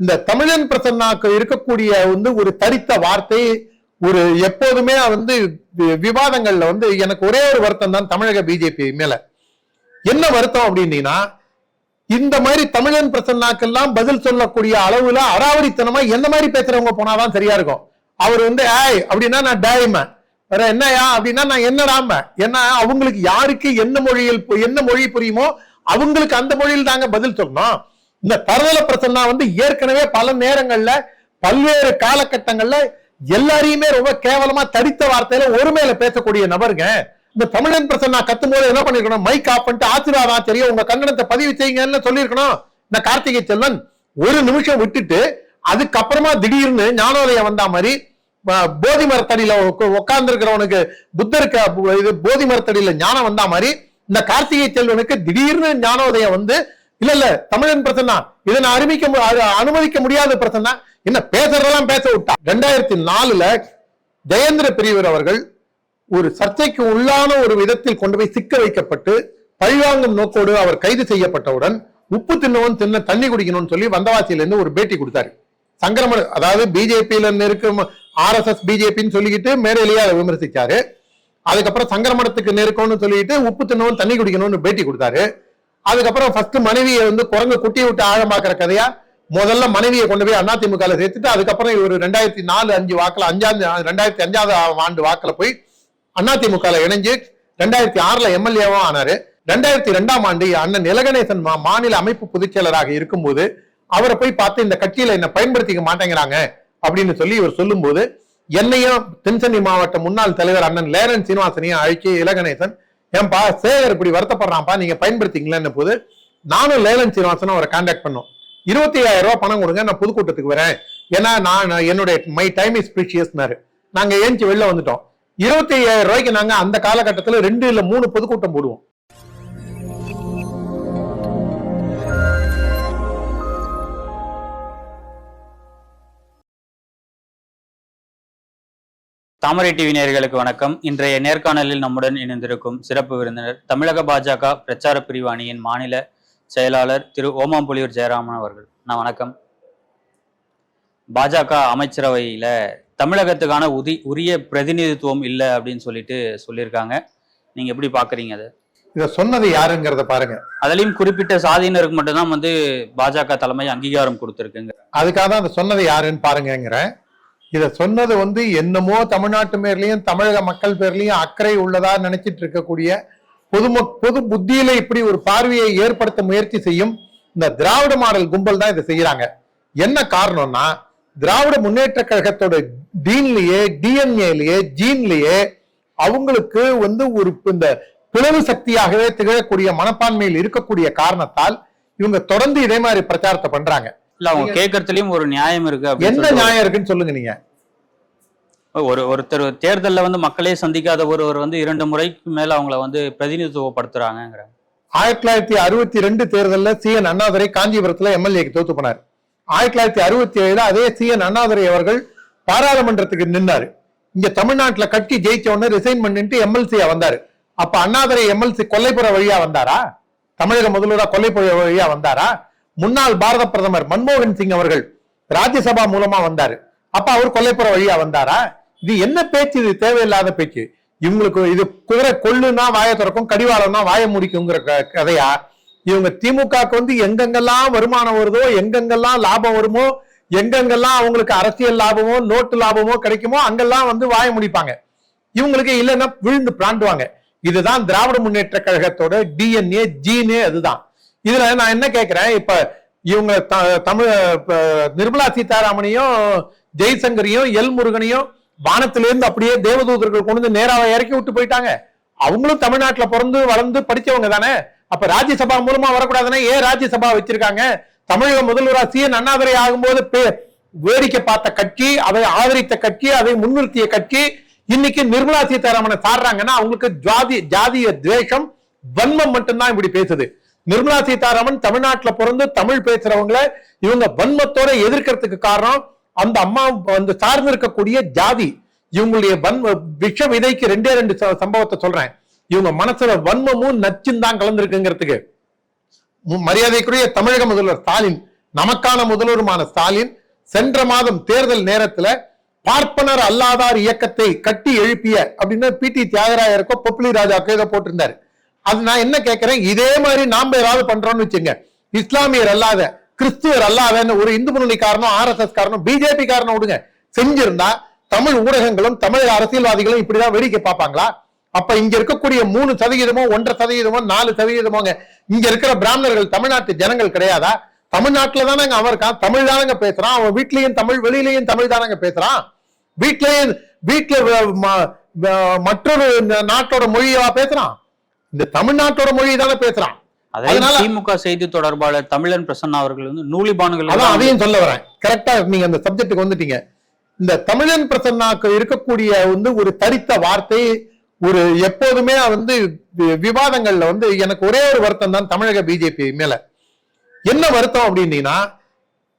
இந்த தமிழன் பிரசன்னாக்கு இருக்கக்கூடிய வந்து ஒரு தரித்த வார்த்தை ஒரு எப்போதுமே வந்து வி- விவாதங்கள்ல வந்து எனக்கு ஒரே ஒரு வருத்தம் தான் தமிழக பிஜேபி மேல. என்ன வருத்தம் அப்படின்னீங்கன்னா இந்த மாதிரி தமிழன் பிரசன்னாக்கெல்லாம் பதில் சொல்லக்கூடிய அளவுல அராவடித்தனமா எந்த மாதிரி பேசுறவங்க போனாதான் சரியா இருக்கும். அவர் வந்து ஏய் அப்படின்னா நான் டேய்ம வேற என்னயா அப்படின்னா நான் என்னடாம? ஏன்னா அவங்களுக்கு யாருக்கு என்ன மொழியில் பு- என்ன மொழி புரியுமோ அவங்களுக்கு அந்த மொழியில் தாங்க பதில் சொல்லணும். இந்த தரதல பிரசன்னா வந்து ஏற்கனவே பல நேரங்கள்ல பல்வேறு காலகட்டங்கள்ல எல்லாரையுமே ரொம்ப கேவலமா தடித்த வார்த்தையில ஒருமையில பேசக்கூடிய நபருங்க. இந்த தமிழன் பிரசன்னா கத்தும் போது என்ன பண்ணிருக்கணும்? மைக் ஆஃப் பண்ணிட்டு ஆசீர்வாதம் தெரியும். உங்க கண்டனத்தை பதிவு செய்யுங்கன்னு சொல்லியிருக்கணும். இந்த கார்த்திகை செல்வன் ஒரு நிமிஷம் விட்டுட்டு அதுக்கப்புறமா திடீர்னு ஞானோதயம் வந்தா மாதிரி போதி மரத்தடியில உட்கார்ந்து இருக்கிறவனுக்கு புத்தருக்கு இது போதி மரத்தடியில ஞானம் வந்தா மாதிரி இந்த கார்த்திகை செல்வனுக்கு திடீர்னு ஞானோதயம் வந்து இல்ல இல்ல தமிழன் பிரசன்னா. இதை நான் அறிவிக்க அனுமதிக்க முடியாத பிரசன்னா. என்ன பேசுறதெல்லாம் பேச விட்டா. ரெண்டாயிரத்தி நாலுல ஜெயேந்திர பெரியவர் அவர்கள் ஒரு சர்ச்சைக்கு உள்ளான ஒரு விதத்தில் கொண்டு போய் சிக்க வைக்கப்பட்டு பழிவாங்கும் நோக்கோடு அவர் கைது செய்யப்பட்டவுடன் உப்பு தின்னவன் தின்ன தண்ணி குடிக்கணும்னு சொல்லி வந்தவாசியில இருந்து ஒரு பேட்டி கொடுத்தாரு. சங்கரமணி அதாவது பிஜேபியில இருக்கும் ஆர்எஸ்எஸ் பிஜேபின்னு சொல்லிக்கிட்டு மேடையிலேயே அதை விமர்சிச்சாரு. அதுக்கப்புறம் சங்கரமடத்துக்கு நெருக்கம்னு சொல்லிட்டு உப்பு தின்னவன் தண்ணி குடிக்கணும்னு பேட்டி கொடுத்தாரு. அதுக்கப்புறம் ஃபர்ஸ்ட் மனைவியை வந்து குரங்கு குட்டி விட்டு ஆழமாக்குற கதையா? முதல்ல மனைவியை கொண்டு போய் அதிமுக சேர்த்துட்டு அதுக்கப்புறம் இவர் ரெண்டாயிரத்தி நாலு அஞ்சு வாக்கில் அஞ்சாம் ரெண்டாயிரத்தி அஞ்சாவது ஆண்டு வாக்கில் போய் அதிமுக இணைஞ்சு ரெண்டாயிரத்தி ஆறுல எம்எல்ஏவும் ஆனாரு. ரெண்டாயிரத்தி ரெண்டாம் ஆண்டு அண்ணன் நிலகணேசன் மா- மாநில அமைப்பு பொதுச் செயலராக இருக்கும்போது அவரை போய் பார்த்து இந்த கட்சியில என்ன பயன்படுத்திக்க மாட்டேங்கிறாங்க அப்படின்னு சொல்லி இவர் சொல்லும்போது என்னையும் தென்சென்னை மாவட்ட முன்னாள் தலைவர் அண்ணன் லேரன் சீனிவாசனையும் அழைச்சி இலகணேசன் ஏன்பா சேகர் இப்படி வருத்தப்படுறான்ப்பா நீங்க பயன்படுத்திங்களேன்னு போது நானும் லேலன் சீனிவாசனும் அவரை கான்டாக்ட் பண்ணோம். இருபத்தி ஐயாயிரம் ரூபாய் பணம் கொடுங்க நான் புதுக்கூட்டத்துக்கு வரேன். ஏன்னா நான் என்னுடைய மை டைம் இஸ் ப்ரீஷியஸ்னாரு நாங்க ஏஞ்சி வெளில வந்துட்டோம். இருபத்தி ஐயாயிரம் ரூபாய்க்கு நாங்க அந்த காலகட்டத்தில் ரெண்டு இல்ல மூணு பொதுக்கூட்டம் போடுவோம். தாமரை டிவி நேயர்களுக்கு வணக்கம். இன்றைய நேர்காணலில் நம்முடன் இணைந்திருக்கும் சிறப்பு விருந்தினர் தமிழக பாஜக பிரச்சார பிரிவு அணியின் மாநில செயலாளர் திரு ஓமாம்புலியூர் ஜெயராமன் அவர்கள். நான் வணக்கம். பாஜக அமைச்சரவையில தமிழகத்துக்கான உதி உரிய பிரதிநிதித்துவம் இல்லை அப்படின்னு சொல்லிட்டு சொல்லியிருக்காங்க. நீங்க எப்படி பாக்குறீங்க அதை? இத சொன்னது யாருங்கிறத பாருங்க. அதுலயும் குறிப்பிட்ட சாதியினருக்கு மட்டும்தான் வந்து பாஜக தலைமை அங்கீகாரம் கொடுத்திருக்குங்க. அதுக்காக தான் அதை சொன்னது யாருன்னு பாருங்கிறேன் இத சொன்னது வந்து என்னமோ தமிழ்நாட்டு பேர்லயும் தமிழக மக்கள் பேர்லயும் அக்கறை உள்ளதா நினைச்சிட்டு இருக்கக்கூடிய பொதும பொது புத்தியில இப்படி ஒரு பார்வையை ஏற்படுத்த முயற்சி செய்யும் இந்த திராவிட மாடல் கும்பல் தான் இதை செய்யறாங்க. என்ன காரணம்னா திராவிட முன்னேற்ற கழகத்தோட டீன்லயே டிஎன்ஏலயே ஜீன்லயே அவங்களுக்கு வந்து ஒரு இந்த பிளவு சக்தியாகவே திகழக்கூடிய மனப்பான்மையில் இருக்கக்கூடிய காரணத்தால் இவங்க தொடர்ந்து இதே மாதிரி பிரச்சாரத்தை பண்றாங்க. இல்ல அவங்க கேட்கறதுலயும் ஒரு நியாயம் இருக்கு என்ன நியாயம் இருக்குன்னு சொல்லுங்க நீங்க. ஒரு ஒருத்தர் தேர்தல்ல வந்து மக்களே சந்திக்காத ஒருவர் வந்து இரண்டு முறைக்கு மேல அவங்கள வந்து பிரதிநிதித்துவப்படுத்துறாங்க ஆயிரத்தி தொள்ளாயிரத்தி அறுபத்தி ரெண்டு தேர்தல்ல சி. என். அண்ணாதுரை காஞ்சிபுரத்துல எம்எல்ஏக்கு தோத்து போனார். ஆயிரத்தி தொள்ளாயிரத்தி அறுபத்தி ஏழுல அதே சி. என். அண்ணாதுரை அவர்கள் பாராளுமன்றத்துக்கு நின்னாரு. இங்க தமிழ்நாட்டுல கட்சி ஜெயிச்ச உடனே ரிசைன் பண்ணிட்டு எம்எல்சியா வந்தாரு. அப்ப அண்ணாதுரை எம்எல்சி கொல்லைப்புற வழியா வந்தாரா? தமிழக முதல்வரா கொல்லைப்புற வழியா வந்தாரா? முன்னாள் பாரத பிரதமர் மன்மோகன் சிங் அவர்கள் ராஜ்யசபா மூலமா வந்தாரு. அப்ப அவர் கொல்லைப்புற வழியா வந்தாரா? இது என்ன பேச்சு? இது தேவையில்லாத பேச்சு. இவங்களுக்கு இது குதிரை கொள்ளுனா வாய திறக்கும் கடிவாளம்னா வாய முடிக்குங்கிற க- கதையா? இவங்க திமுகக்கு வந்து எங்கெங்கெல்லாம் வருமானம் வருதோ எங்கெங்கெல்லாம் லாபம் வருமோ எங்கெங்கெல்லாம் அவங்களுக்கு அரசியல் லாபமோ நோட்டு லாபமோ கிடைக்குமோ அங்கெல்லாம் வந்து வாய முடிப்பாங்க. இவங்களுக்கு இல்லைன்னா விழுந்து பிராண்டுவாங்க. இதுதான் திராவிட முன்னேற்ற கழகத்தோட டிஎன்ஏ ஜீனே அதுதான். இதுல நான் என்ன கேட்கிறேன் இப்ப இவங்க த- தமிழ் நிர்மலா சீதாராமனையும் ஜெய்சங்கரையும் எல் முருகனையும் வானத்திலிருந்து அப்படியே தேவதூதர்கள் கொண்டு வந்து நேராக இறக்கி விட்டு போயிட்டாங்க. அவங்களும் தமிழ்நாட்டில் பிறந்து வளர்ந்து படிச்சவங்க தானே. அப்ப ராஜ்யசபா மூலமா வரக்கூடாதுன்னா ஏன் ராஜ்யசபா வச்சிருக்காங்க? தமிழக முதல்வரா சி. என். அண்ணாதுரை ஆகும்போது பே- வேடிக்கை பார்த்த கட்சி அதை ஆதரித்த கட்சி அதை முன்னிறுத்திய கட்சி இன்னைக்கு நிர்மலா சீதாராமனை சாடுறாங்கன்னா அவங்களுக்கு ஜாதி ஜாதிய துவேஷம் வன்மம் மட்டும்தான் இப்படி பேசுது. நிர்மலா சீதாராமன் தமிழ்நாட்டுல பிறந்து தமிழ் பேசுறவங்கள இவங்க வன்மத்தோட எதிர்க்கிறதுக்கு காரணம் அந்த அம்மா வந்து சார்ந்து இருக்கக்கூடிய ஜாதி. இவங்களுடைய வன்ம விஷ விதைக்கு ரெண்டே ரெண்டு ச- சம்பவத்தை சொல்றேன். இவங்க மனசுல வன்மமும் நச்சும் தான் கலந்துருக்குங்கிறதுக்கு. மரியாதைக்குரிய தமிழக முதல்வர் ஸ்டாலின் நமக்கான முதல்வருமான ஸ்டாலின் சென்ற மாதம் தேர்தல் நேரத்துல பார்ப்பனர் அல்லாதார் இயக்கத்தை கட்டி எழுப்பிய அப்படின்னு பி டி தியாகராயருக்கோ பொப்புளி ராஜாக்கோ இதை போட்டிருந்தாரு. அது நான் என்ன கேட்கிறேன் இதே மாதிரி நாம ஏதாவது பண்றோம்னு வச்சுங்க இஸ்லாமியர் அல்லாத கிறிஸ்துவர் அல்லாதன்னு ஒரு இந்து முன்னணி காரணம் ஆர் எஸ் எஸ் காரணம் பிஜேபி காரணம் விடுங்க. செஞ்சிருந்தா தமிழ் ஊடகங்களும் தமிழக அரசியல்வாதிகளும் இப்படிதான் வேடிக்கை பார்ப்பாங்களா? அப்ப இங்க இருக்கக்கூடிய மூணு சதவீதமோ ஒன்றரை சதவீதமோ நாலு சதவீதமோங்க. இங்க இருக்கிற பிராமணர்கள் தமிழ்நாட்டு ஜனங்கள் கிடையாதா? தமிழ்நாட்டுல தானங்க அவன் இருக்கான். தமிழ் தானங்க பேசுறான். அவன் வீட்லயும் தமிழ் வெளியிலயும் தமிழ் தானங்க பேசுறான். வீட்லயும் வீட்டுல ம- மற்றொரு நாட்டோட மொழியவா பேசுறான். இந்த தமிழ்நாட்டோட மொழி தானே பேசுறான். அதே அதனால- திமுக செய்தி தொடர்பாளர் தமிழன் பிரசன்னா அவர்கள் வந்து நூலிபான்கள் அதான் அதையும் சொல்ல வரேன். கரெக்டா நீங்க அந்த சப்ஜெக்ட்டுக்கு வந்துட்டீங்க. இந்த தமிழன் பிரசன்னாக்கு இருக்கக்கூடிய வந்து ஒரு தரித்த வார்த்தை ஒரு எப்போதுமே வந்து விவாதங்கள்ல வந்து எனக்கு ஒரே ஒரு வருத்தம் தான் தமிழக பிஜேபி மேல. என்ன வருத்தம் அப்படின்னீங்கன்னா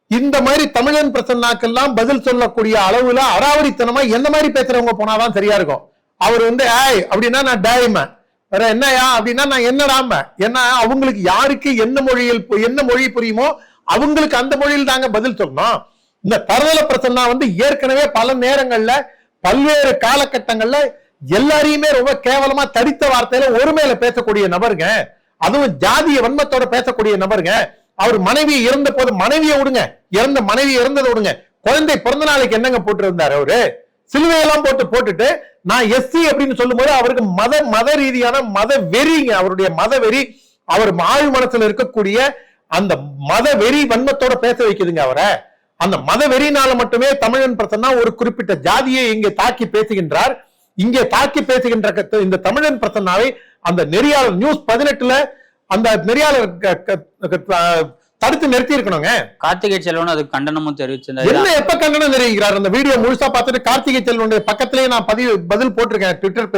இந்த மாதிரி தமிழன் பிரசன்னாக்கெல்லாம் பதில் சொல்லக்கூடிய அளவுல அராவடித்தனமா எந்த மாதிரி பேசுறவங்க போனாதான் சரியா இருக்கும். அவர் வந்து ஏய் அப்படின்னா நான் டேய்ம வேற என்னயா அப்படின்னா நான் என்னடாம ஏன்னா அவங்களுக்கு யாருக்கு என்ன மொழியில் பு- என்ன மொழி புரியுமோ அவங்களுக்கு அந்த மொழியில் தாங்க பதில் சொல்லணும். இந்த தரதல பிரச்சனை வந்து ஏற்கனவே பல நேரங்கள்ல பல்வேறு காலகட்டங்கள்ல எல்லாரையுமே ரொம்ப கேவலமா தடித்த வார்த்தையில ஒருமையில பேசக்கூடிய நபருங்க. அதுவும் ஜாதிய வன்மத்தோட பேசக்கூடிய நபருங்க. அவர் மனைவி இறந்த போது மனைவியை விடுங்க. இறந்த மனைவி இறந்ததை விடுங்க. குழந்தை பிறந்த நாளைக்கு என்னங்க போட்டிருந்தாரு அவரு? சிலுவையெல்லாம் போட்டு போட்டுட்டு நான் எஸ்சி அப்படின்னு சொல்லும்போது அவருக்கு மத மத ரீதியான மத வெறிங்க. அவருடைய மத வெறி அவர் ஆழ் மனசுல இருக்கக்கூடிய அந்த மத வெறி வன்மத்தோட பேச வைக்குதுங்க அவரை. அந்த மத வெறினால மட்டுமே தமிழன் பிரசன்னா ஒரு குறிப்பிட்ட ஜாதியை இங்கே தாக்கி பேசுகின்றார். இங்கே தாக்கி பேசுகின்ற இந்த தமிழன் பிரசன்னாவை அந்த நெறியாளர் நியூஸ் பதினெட்டுல அந்த நெறியாளர் க- க- தடுத்து நிறுத்தி இருக்கணுங்க. கார்த்திகை செல்வன் அதுக்கு கண்டனமும் தெரிவிச்சிருந்தாரு. என்ன எப்ப கண்டனம் தெரிவிக்கிறார்? அந்த வீடியோ முழுசா பார்த்துட்டு கார்த்திகை செல்வனுடைய பக்கத்திலேயே நான் பதிவு பதில் போட்டிருக்கேன் ட்விட்டர்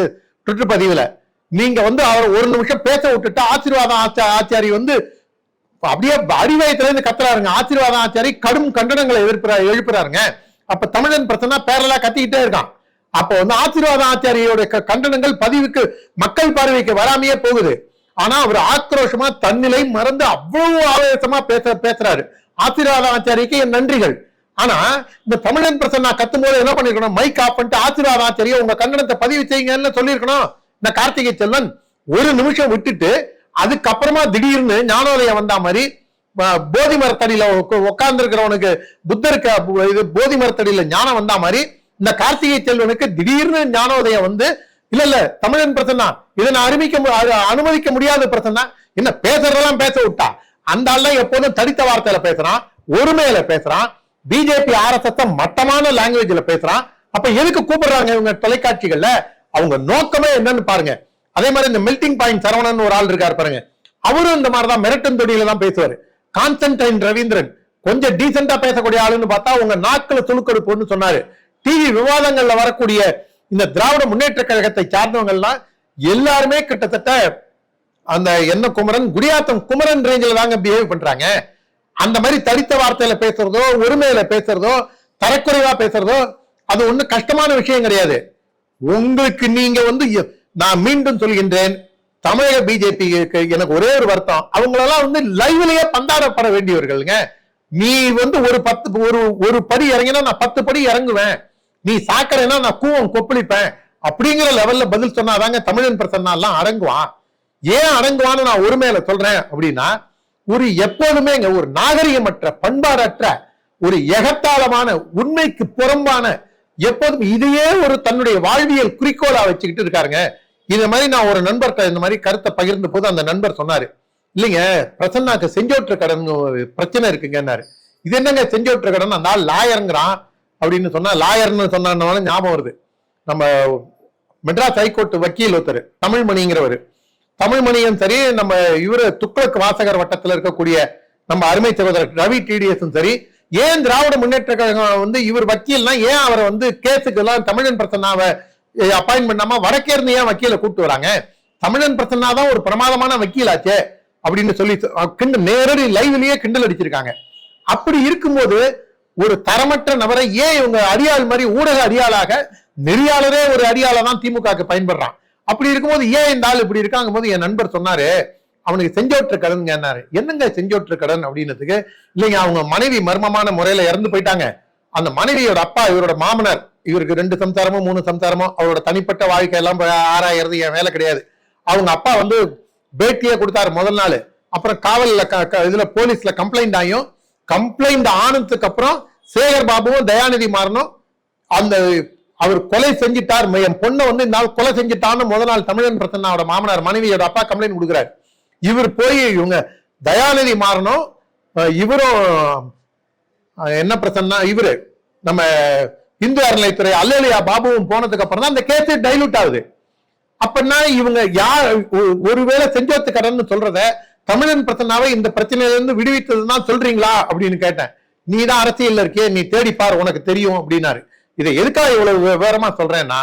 ட்விட்டர் பதிவுல. நீங்க வந்து அவர் ஒரு நிமிஷம் பேச விட்டுட்டு ஆசீர்வாதம் ஆச்சா- ஆச்சாரி வந்து அப்படியே அடிவயத்துல இருந்து கத்துறாருங்க. ஆசீர்வாதம் ஆச்சாரி கடும் கண்டனங்களை எதிர்ப்புறா எழுப்புறாருங்க. அப்ப தமிழன் பிரச்சனை பேரலா கத்திக்கிட்டே இருக்கான். அப்ப வந்து ஆசீர்வாதம் ஆச்சாரியோட கண்டனங்கள் பதிவுக்கு மக்கள் பார்வைக்கு வராமையே போகுது. ஆனா அவர் ஆக்ரோஷமா தன்னிலை மறந்து அவ்வளவு ஆவேசமா பேச பேசுறாரு. ஆசீர்வாதாச்சாரிக்கு என் நன்றிகள். ஆனா இந்த தமிழன் பிரசன்னா கத்தும் போது என்ன பண்ணிருக்கணும்? மைக் ஆஃப் பண்ணிட்டு ஆசீர்வாதம் ஆச்சாரிய உங்க கண்டனத்தை பதிவு செய்யுங்கன்னு சொல்லியிருக்கணும். இந்த கார்த்திகை செல்வன் ஒரு நிமிஷம் விட்டுட்டு அதுக்கப்புறமா திடீர்னு ஞானோதயம் வந்தா மாதிரி போதி மரத்தடியில உட்கார்ந்து இருக்கிறவனுக்கு புத்தருக்கு இது போதி மரத்தடியில ஞானம் வந்தா மாதிரி இந்த கார்த்திகை செல்வனுக்கு திடீர்னு ஞானோதயம் வந்து இல்ல இல்ல தமிழன் பிரசன்னா இதை நான் அறிவிக்க அனுமதிக்க முடியாத பிரச்சனை என்ன பேசுறதெல்லாம் பேச விட்டா? அந்த ஆள் எப்போதும் தடித்த வார்த்தையில பேசுறான் ஒருமையில பேசுறான் பிஜேபி ஆர்எஸ்எஸ் மட்டமான லாங்குவேஜ்ல பேசுறான். அப்ப எதுக்கு கூப்பிடுறாங்க இவங்க தொலைக்காட்சிகள்ல? அவங்க நோக்கமே என்னன்னு பாருங்க. அதே மாதிரி இந்த மெல்டிங் பாயிண்ட் சரவணன் ஒரு ஆள் இருக்காரு பாருங்க. அவரும் இந்த மாதிரிதான் மிரட்டும் தொடியில தான் பேசுவாரு. கான்ஸ்டன்டைன் ரவீந்திரன் கொஞ்சம் டீசெண்டா பேசக்கூடிய ஆளுன்னு பார்த்தா உங்க நாட்களை துணுக்கெடுப்புன்னு சொன்னாரு. டிவி விவாதங்கள்ல வரக்கூடிய இந்த திராவிட முன்னேற்ற கழகத்தை சார்ந்தவங்கள்லாம் எல்லாருமே கிட்டத்தட்ட அந்த என்ன குமரன் குடியாத்தம் குமரன் ரேஞ்சில் தாங்க பிஹேவ் பண்றாங்க. அந்த மாதிரி தடித்த வார்த்தையில பேசுறதோ ஒருமையில பேசுறதோ தரக்குறைவா பேசுறதோ அது ஒண்ணு கஷ்டமான விஷயம் கிடையாது. உங்களுக்கு நீங்க வந்து நான் மீண்டும் சொல்கின்றேன் தமிழக பிஜேபி எனக்கு ஒரே ஒரு வருத்தம். அவங்களெல்லாம் வந்து லைவ்லயே பந்தாடப்பட வேண்டியவர்களுங்க. நீ வந்து ஒரு பத்து ஒரு ஒரு படி இறங்கினா நான் பத்து படி இறங்குவேன். நீ சாக்கடைனா நான் கூவம் கொப்பளிப்பேன். அப்படிங்கிற லெவல்ல பதில் சொன்னாதாங்க தமிழன் பிரசன்னா எல்லாம் அடங்குவான். ஏன் அடங்குவான்னு நான் ஒருமையில சொல்றேன் அப்படின்னா ஒரு எப்போதுமே ஒரு நாகரிகமற்ற பண்பாடற்ற ஒரு எகத்தாளமான உண்மைக்கு புறம்பான எப்போதும் இதையே ஒரு தன்னுடைய வாழ்வியல் குறிக்கோளா வச்சுக்கிட்டு இருக்காருங்க. இந்த மாதிரி நான் ஒரு நண்பர்கிட்ட இந்த மாதிரி கருத்தை பகிர்ந்த போது அந்த நண்பர் சொன்னாரு இல்லைங்க பிரசன்னாக்கு செஞ்சோற்று கடன் ஒரு பிரச்சனை இருக்குங்கன்னாரு. இது என்னங்க செஞ்சோற்று கடன்? அந்த ஆள் லாயருங்கிறான். அப்படின்னு சொன்னா லாயர்னு சொன்னான்னு ஞாபகம் வருது. நம்ம மெட்ராஸ் ஹைகோர்ட் வக்கீல் ஒருத்தர் தமிழ்மணிங்கிறவர் தமிழ்மணியும் சரி நம்ம இவரு துக்ளக் வாசகர் வட்டத்தில் இருக்கக்கூடிய நம்ம அருமை சகோதரர் ரவி டிடிஎஸும் சரி ஏன் திராவிட முன்னேற்ற கழகம் வந்து இவர் வக்கீல்னா ஏன் அவரை வந்து கேஸுக்கு எல்லாம் தமிழன் பிரசன்னாவை அப்பாயின் பண்ணாம வடக்கே இருந்து ஏன் வக்கீல கூப்பிட்டு வராங்க? தமிழன் பிரசன்னா தான் ஒரு பிரமாதமான வக்கீலாச்சே அப்படின்னு சொல்லி கிண்டல் நேரடி லைவ்லயே கிண்டல் அடிச்சிருக்காங்க. அப்படி இருக்கும்போது ஒரு தரமற்ற நபரை ஏன் இவங்க அடியாள் மாதிரி ஊடக அடியாளாக நெறியாளரே ஒரு அடியாளா தான் திமுகவுக்கு பயன்படுறான். அப்படி இருக்கும்போது ஏன் இந்த ஆள் இப்படி இருக்காங்க போது என் நண்பர் சொன்னாரு அவனுக்கு செஞ்சோற்று கடன் என்னாரு என்னங்க செஞ்சோற்று கடன் அப்படின்னதுக்கு இல்லைங்க அவங்க மனைவி மர்மமான முறையில இறந்து போயிட்டாங்க. அந்த மனைவியோட அப்பா இவரோட மாமனார் இவருக்கு ரெண்டு சம்சாரமோ மூணு சம்சாரமோ அவரோட தனிப்பட்ட வாழ்க்கை எல்லாம் ஆராயறது என் வேலை கிடையாது. அவங்க அப்பா வந்து பேட்டியே கொடுத்தாரு முதல் நாள். அப்புறம் காவல்ல க- க- இதுல போலீஸ்ல கம்ப்ளைண்ட் ஆகியும் கம்ப்ளைண்ட் ஆனதுக்கு அப்புறம் சேகர் பாபுவும் தயாநிதி மாறனும் அந்த அவர் கொலை செஞ்சிட்டார் என் பொண்ணை வந்து இந்த நாள் கொலை செஞ்சிட்டான்னு முதல் நாள் தமிழன் பிரசன்னாவோட மாமனார் மனைவியோட அப்பா கம்ப்ளைண்ட் கொடுக்குறாரு. இவர் போய் இவங்க தயாநிதி மாறனும் இவரும் என்ன பிரச்சனைனா இவரு நம்ம இந்து அறநிலைத்துறை அல்லலியா பாபுவும் போனதுக்கு அப்புறம் தான் அந்த கேஸ் டைலூட் ஆகுது. அப்படின்னா இவங்க யார் ஒ- ஒருவேளை செஞ்சோத்து கடன் சொல்றத தமிழன் பிரச்சனாவை இந்த பிரச்சனையில இருந்து விடுவித்ததுதான் சொல்றீங்களா அப்படின்னு கேட்டேன். நீ தான் அரசியல் இருக்கே நீ தேடிப்பார் உனக்கு தெரியும் அப்படின்னாரு. இதை எதுக்காக இவ்வளவு விவரமா சொல்றேன்னா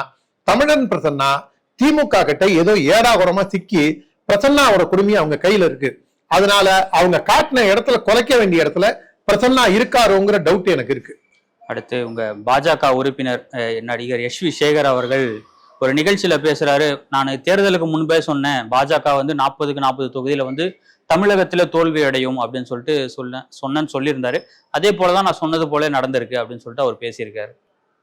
தமிழன் பிரசன்னா திமுக கிட்ட ஏதோ ஏடாகுறமா சிக்கி பிரசன்னாவோட குடுமி அவங்க கையில இருக்கு. அதனால அவங்க காட்டின இடத்துல குறைக்க வேண்டிய இடத்துல பிரசன்னா இருக்காருங்கிற டவுட் எனக்கு இருக்கு. அடுத்து உங்க பாஜக உறுப்பினர் அஹ், நடிகர் எஸ் வி சேகர் அவர்கள் ஒரு நிகழ்ச்சியில பேசுறாரு. நான் தேர்தலுக்கு முன்பே சொன்னேன் பாஜக வந்து நாற்பதுக்கு நாற்பது தொகுதியில வந்து தமிழகத்துல தோல்வி அடையும் அப்படின்னு சொல்லிட்டு சொன்ன சொன்னேன்னு சொல்லியிருந்தாரு. அதே போலதான் நான் சொன்னது போல நடந்திருக்கு அப்படின்னு சொல்லிட்டு அவர் பேசியிருக்காரு.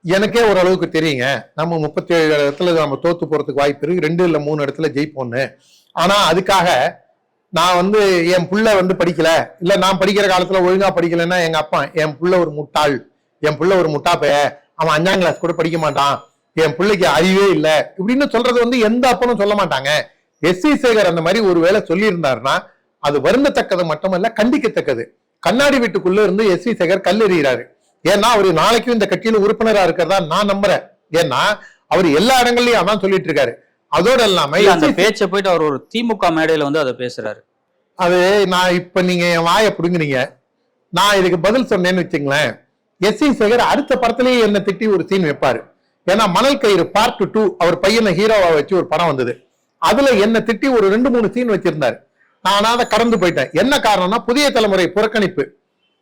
எனக்கே ஓரளவுக்கு தெரியுங்க. நம்ம முப்பத்தி ஏழு இடத்துல நம்ம தோத்து போறதுக்கு வாய்ப்பு இருக்கு. ரெண்டு இல்ல மூணு இடத்துல ஜெயிப்போம்னு. ஆனா அதுக்காக நான் வந்து என் புள்ள வந்து படிக்கல. இல்ல நான் படிக்கிற காலத்துல ஒழுங்கா படிக்கலைன்னா எங்க அப்பா என் புள்ள ஒரு முட்டாள். என் புள்ள ஒரு முட்டாப்பைய. அவன் அஞ்சாம் கிளாஸ் கூட படிக்க மாட்டான். என் பிள்ளைக்கு அறிவே இல்லை. இப்படின்னு சொல்றது வந்து எந்த அப்பனும் சொல்ல மாட்டாங்க. எஸ் சி சேகர் அந்த மாதிரி ஒரு வேளை சொல்லியிருந்தாருன்னா அது வருந்தத்தக்கது மட்டுமல்ல கண்டிக்கத்தக்கது. கண்ணாடி வீட்டுக்குள்ள இருந்து எஸ் சி சேகர் கல்லெறிகிறாரு. ஏன்னா அவரு நாளைக்கும் இந்த கட்சியில உறுப்பினரா இருக்கிறதா நான் நம்புறேன். ஏன்னா அவர் எல்லா இடங்கள்லயும் அதான் சொல்லிட்டு இருக்காரு. அதோட இல்லாம இல்ல, அந்த பேச்சை போயிட்டு அவர் ஒரு திமுக மேடையில வந்து அதை பேசுறாரு. அது நான் இப்ப நீங்க என் வாயை புடுங்குனீங்க. நான் இதுக்கு பதில் சொன்னேன்னு வச்சுங்களேன். எஸ் சி சேகர் அடுத்த படத்திலேயே என்ன திட்டி ஒரு சீன் வைப்பாரு. ஏன்னா மணல் கயிறு பார்ட் டூ அவர் பையனை ஹீரோவா வச்சு ஒரு படம் வந்தது. அதுல என்ன திட்டி ஒரு ரெண்டு மூணு சீன் வச்சிருந்தாரு. நான் அதை கடந்து போயிட்டேன். என்ன காரணம்னா புதிய தலைமுறை புறக்கணிப்பு.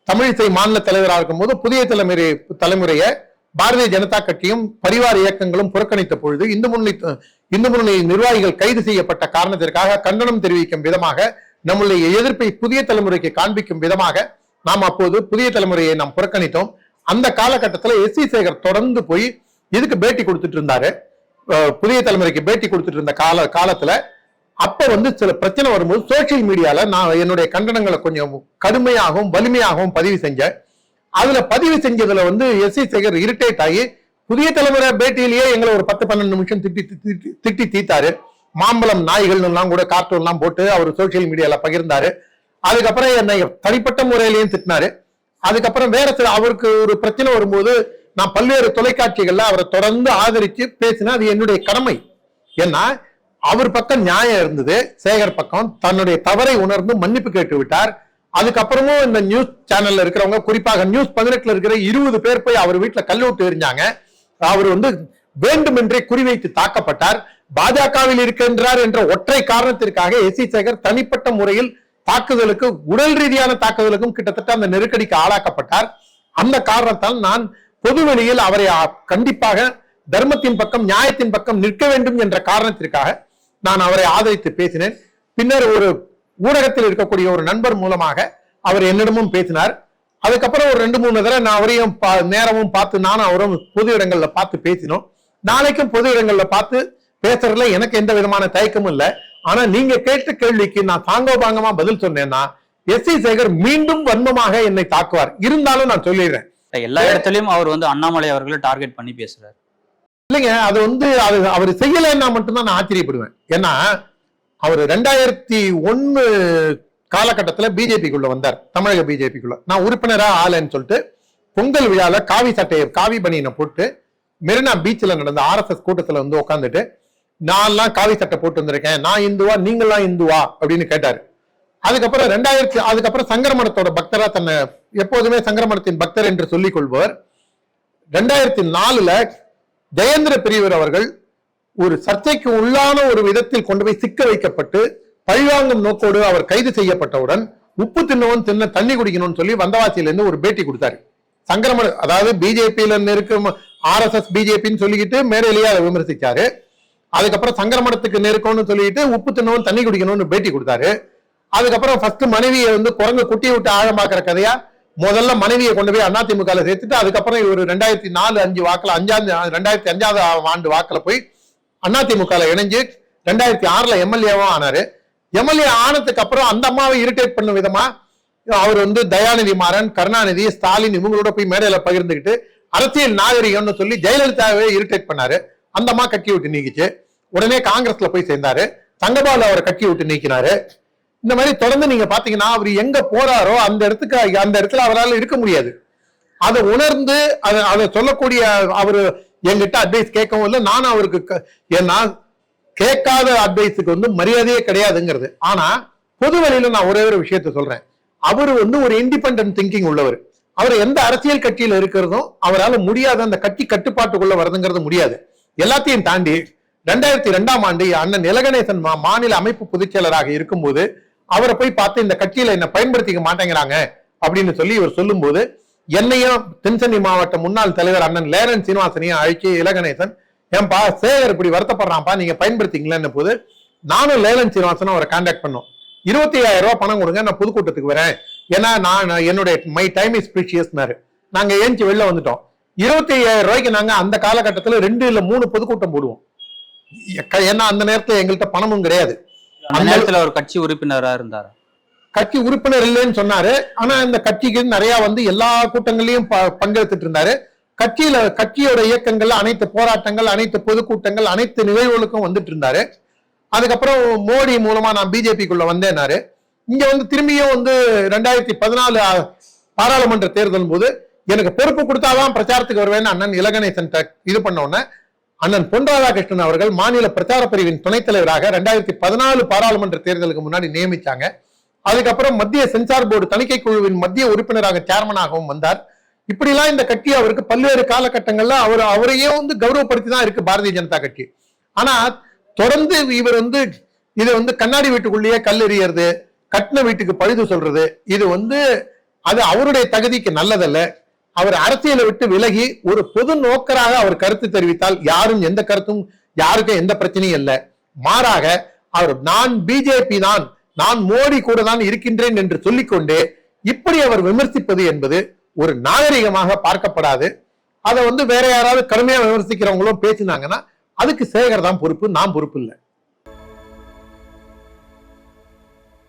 தமிழிசை மாநில தலைவராக இருக்கும்போது புதிய தலைமுறை தலைமுறையை பாரதிய ஜனதா கட்சியும் பரிவார இயக்கங்களும் புறக்கணித்த பொழுது இந்து முன்னணி இந்து முன்னணி நிர்வாகிகள் கைது செய்யப்பட்ட காரணத்திற்காக கண்டனம் தெரிவிக்கும் விதமாக நம்முடைய எதிர்ப்பை புதிய தலைமுறைக்கு காண்பிக்கும் விதமாக நாம் அப்போது புதிய தலைமுறையை நாம் புறக்கணித்தோம். அந்த காலகட்டத்துல எஸ் சி சேகர் தொடர்ந்து போய் இதுக்கு பேட்டி கொடுத்துட்டு இருந்தாரு. புதிய தலைமுறைக்கு பேட்டி கொடுத்துட்டு இருந்த கால காலத்துல அப்ப வந்து சில பிரச்சனை வரும்போது சோசியல் மீடியால நான் என்னுடைய கண்டனங்களை கொஞ்சம் கடுமையாகவும் வலிமையாகவும் பதிவு செஞ்சேன். அதுல பதிவு செஞ்சதுல வந்து எஸ் சி சேகர் இரிட்டேட் ஆகி புதிய தலைமுறை பேட்டியிலேயே எங்களை ஒரு பத்து பன்னெண்டு நிமிஷம் திட்டி திட்டி திட்டி தீத்தாரு மாம்பழம் நாய்கள்லாம் கூட கார்ட்டூன்லாம் போட்டு அவர் சோசியல் மீடியால பகிர்ந்தாரு. அதுக்கப்புறம் என்னை தனிப்பட்ட முறையிலையும் திட்டினாரு. அதுக்கப்புறம் வேற சில அவருக்கு ஒரு பிரச்சனை வரும்போது நான் பல்வேறு தொலைக்காட்சிகள்ல அவரை தொடர்ந்து ஆதரிச்சு பேசினேன். அது என்னுடைய கடமை. ஏன்னா அவர் பக்கம் நியாயம் இருந்தது சேகர் பக்கம் தன்னுடைய தவறை உணர்ந்து மன்னிப்பு கேட்டு விட்டார். அதுக்கப்புறமும் இந்த நியூஸ் சேனல்ல இருக்கிறவங்க குறிப்பாக நியூஸ் பதினெட்டுல இருக்கிற இருபது பேர் போய் அவர் வீட்டுல கல்லு விட்டு எரிஞ்சாங்க அவர் வந்து வேண்டுமென்றே குறிவைத்து தாக்கப்பட்டார். பாஜகவில் இருக்கின்றார் என்ற ஒற்றை காரணத்திற்காக எஸ் சி சேகர் தனிப்பட்ட முறையில் தாக்குதலுக்கு உடல் ரீதியான தாக்குதலுக்கும் கிட்டத்தட்ட அந்த நெருக்கடிக்கு ஆளாக்கப்பட்டார். அந்த காரணத்தால் நான் பொதுவெளியில் அவரை கண்டிப்பாக தர்மத்தின் பக்கம் நியாயத்தின் பக்கம் நிற்க வேண்டும் என்ற காரணத்திற்காக நான் அவரை ஆதரித்து பேசினேன். பின்னர் ஒரு ஊடகத்தில் இருக்கக்கூடிய ஒரு நண்பர் மூலமாக அவர் என்னிடமும் பேசினார். அதுக்கப்புறம் ஒரு ரெண்டு மூணு தடவை நான் அவரையும் பா- நேரமும் பார்த்து நானும் அவரும் பொது இடங்கள்ல பார்த்து பேசினோம். நாளைக்கும் பொது இடங்கள்ல பார்த்து பேசுறதுல எனக்கு எந்த விதமான தயக்கமும் இல்லை. ஆனா நீங்க கேட்ட கேள்விக்கு நான் தாங்கோபாங்கமா பதில் சொன்னேன்னா எஸ் சி சேகர் மீண்டும் வன்மமாக என்னை தாக்குவார். இருந்தாலும் நான் சொல்லிடுறேன். எல்லா இடத்துலயும் அவர் வந்து அண்ணாமலை அவர்களை டார்கெட் பண்ணி பேசுறாரு. இல்லைங்க அது வந்து அது அவர் செய்யலைன்னா மட்டும்தான் நான் ஆச்சரியப்படுவேன். ஏன்னா அவர் ரெண்டாயிரத்தி ஒன்னு காலகட்டத்தில் பிஜேபிக்குள்ள வந்தார் தமிழக பிஜேபிக்குள்ள. நான் உறுப்பினரா ஆலைன்னு சொல்லிட்டு பொங்கல் விழாவில் காவி சட்டையை காவி பனியனை போட்டு மெரினா பீச்சில் நடந்த ஆர்எஸ்எஸ் கூட்டத்தில் வந்து உட்காந்துட்டு நான்லாம் காவி சட்டை போட்டு வந்திருக்கேன் நான் இந்துவா நீங்களாம் இந்துவா அப்படின்னு கேட்டார். அதுக்கப்புறம் ரெண்டாயிரத்தி அதுக்கப்புறம் சங்கரமடத்தோட பக்தரா தன்னை எப்போதுமே சங்கரமடத்தின் பக்தர் என்று சொல்லிக் கொள்பவர் ரெண்டாயிரத்தி நாலுல ஜெயேந்திர பெரியவர் அவர்கள் ஒரு சர்ச்சைக்கு உள்ளான ஒரு விதத்தில் கொண்டு போய் சிக்க வைக்கப்பட்டு பழிவாங்கும் நோக்கோடு அவர் கைது செய்யப்பட்டவுடன் உப்பு தின்னவன் தின்ன தண்ணி குடிக்கணும்னு சொல்லி வந்தவாசியில இருந்து ஒரு பேட்டி கொடுத்தாரு. சங்கரமணி அதாவது பிஜேபியில இருக்கும் ஆர்எஸ்எஸ் பிஜேபின்னு சொல்லிக்கிட்டு மேடையிலேயே அதை விமர்சிச்சாரு. அதுக்கப்புறம் சங்கரமடத்துக்கு நெருக்கம்னு சொல்லிட்டு உப்பு தின்னவன் தண்ணி குடிக்கணும்னு பேட்டி கொடுத்தாரு. அதுக்கப்புறம் ஃபர்ஸ்ட் மனைவியை வந்து குரங்கு குட்டி விட்டு ஆழமாக்குற கதையா முதல்ல மனைவியை கொண்டு போய் அதிமுக சேர்த்துட்டு அதுக்கப்புறம் இவர் ரெண்டாயிரத்தி நாலு அஞ்சு வாக்கில் அஞ்சாவது ரெண்டாயிரத்தி அஞ்சாவது ஆண்டு வாக்கில் போய் அதிமுக இணைஞ்சு ரெண்டாயிரத்தி ஆறுல எம்எல்ஏவா ஆனாரு. எம்எல்ஏ ஆனதுக்கு அப்புறம் அந்த அம்மாவை இரிட்டேட் பண்ண விதமா அவர் வந்து தயாநிதி மாறன் கருணாநிதி ஸ்டாலின் இவங்களோட போய் மேடையில பகிர்ந்துக்கிட்டு அரசியல் நாகரிகம்னு சொல்லி ஜெயலலிதாவே இரிட்டேட் பண்ணாரு. அந்த அம்மா கட்டி விட்டு நீக்கிச்சு உடனே காங்கிரஸ்ல போய் சேர்ந்தாரு. தங்கபால் அவரை கட்டி விட்டு நீக்கினாரு. இந்த மாதிரி தொடர்ந்து நீங்க பாத்தீங்கன்னா அவர் எங்க போறாரோ அந்த இடத்துக்கு அந்த இடத்துல அவரால் இருக்க முடியாது. அதை உணர்ந்து அதை அதை சொல்லக்கூடிய அவரு என்கிட்ட அட்வைஸ் கேட்கவும் இல்லை. நானும் அவருக்கு க- ஏன்னா கேட்காத அட்வைஸுக்கு வந்து மரியாதையே கிடையாதுங்கிறது. ஆனா பொது வழியில நான் ஒரே ஒரு விஷயத்த சொல்றேன். அவர் வந்து ஒரு இண்டிபெண்டன்ட் திங்கிங் உள்ளவர். அவர் எந்த அரசியல் கட்சியில் இருக்கிறதும் அவரால் முடியாத அந்த கட்சி கட்டுப்பாட்டுக்குள்ள வருதுங்கிறது முடியாது. எல்லாத்தையும் தாண்டி ரெண்டாயிரத்தி ரெண்டாம் ஆண்டு அண்ணன் நிலகணேசன் மா- மாநில அமைப்பு பொதுச் செயலராக இருக்கும்போது அவரை போய் பார்த்து இந்த கட்சியில என்ன பயன்படுத்திக்க மாட்டேங்கிறாங்க அப்படின்னு சொல்லி இவர் சொல்லும்போது என்னையும் தென்சென்னை மாவட்ட முன்னாள் தலைவர் அண்ணன் லேரன் சீனிவாசனையும் அழைச்சி இலகணேசன் ஏன்பா சேகர் இப்படி வருத்தப்படுறான்ப்பா நீங்க பயன்படுத்திங்களேன்னு போது நானும் லேலன் சீனிவாசனும் அவரை கான்டாக்ட் பண்ணோம். இருபத்தி ஐயாயிரம் ரூபாய் பணம் கொடுங்க நான் பொதுக்கூட்டத்துக்கு வரேன். ஏன்னா நான் என்னுடைய மை டைம் இஸ் ப்ரீஷியஸ்னாரு நாங்க ஏஞ்சி வெளில வந்துட்டோம். இருபத்தி ஐயாயிரம் ரூபாய்க்கு நாங்க அந்த காலகட்டத்தில் ரெண்டு இல்ல மூணு பொதுக்கூட்டம் போடுவோம். எக்க- ஏன்னா அந்த நேரத்தில் எங்கள்கிட்ட பணமும் கிடையாது. அந்த நேரத்துல அவர் கட்சி உறுப்பினரா இருந்தார்? கட்சி உறுப்பினர் இல்லைன்னு சொன்னாரு. ஆனா இந்த கட்சிக்கு நிறைய வந்து எல்லா கூட்டங்களையும் பங்கெடுத்துட்டு இருந்தாரு. கட்சியில கட்சியோட இயக்கங்கள்ல அனைத்து போராட்டங்கள் அனைத்து பொதுக்கூட்டங்கள் அனைத்து நிகழ்வுகளுக்கும் வந்துட்டு இருந்தாரு. அதுக்கப்புறம் மோடி மூலமா நான் பிஜேபிக்குள்ள வந்தேனாரு இங்க வந்து திரும்பியும் வந்து ரெண்டாயிரத்தி பதினாலு பாராளுமன்ற தேர்தல் போது எனக்கு பொறுப்பு கொடுத்தாதான் பிரச்சாரத்துக்கு வருவேன்னு அண்ணன் இலகணேசன் இது பண்ண உடனே அண்ணன் பொன் ராதாகிருஷ்ணன் அவர்கள் மாநில பிரச்சார பிரிவின் துணைத் தலைவராக ரெண்டாயிரத்தி பதினாலு பாராளுமன்ற தேர்தலுக்கு முன்னாடி நியமிச்சாங்க. அதுக்கப்புறம் மத்திய சென்சார் போர்டு தணிக்கை குழுவின் மத்திய உறுப்பினராக சேர்மனாகவும் வந்தார். இப்படிலாம் இந்த கட்சி அவருக்கு பல்வேறு காலகட்டங்கள்ல அவர் அவரையே வந்து கௌரவப்படுத்தி தான் இருக்கு பாரதிய ஜனதா கட்சி. ஆனா தொடர்ந்து இவர் வந்து இது வந்து கண்ணாடி வீட்டுக்குள்ளேயே கல் எறியறது கட்டின வீட்டுக்கு பழுது சொல்றது இது வந்து அது அவருடைய தகுதிக்கு நல்லதல்ல. அவர் அரசியலை விட்டு விலகி ஒரு பொது நோக்கராக அவர் கருத்து தெரிவித்தால் யாரும் எந்த கருத்தும் யாருக்கும் எந்த பிரச்சனையும் இல்லை. மாறாக அவர் நான் பிஜேபி தான் நான் மோடி கூட தான் இருக்கின்றேன் என்று சொல்லிக்கொண்டே இப்படி அவர் விமர்சிப்பது என்பது ஒரு நாகரிகமாக பார்க்கப்படாது. அதை வந்து வேற யாராவது கடுமையா விமர்சிக்கிறவங்களும் பேசினாங்கன்னா அதுக்கு சேகர் தான் பொறுப்பு நான் பொறுப்பு இல்லை.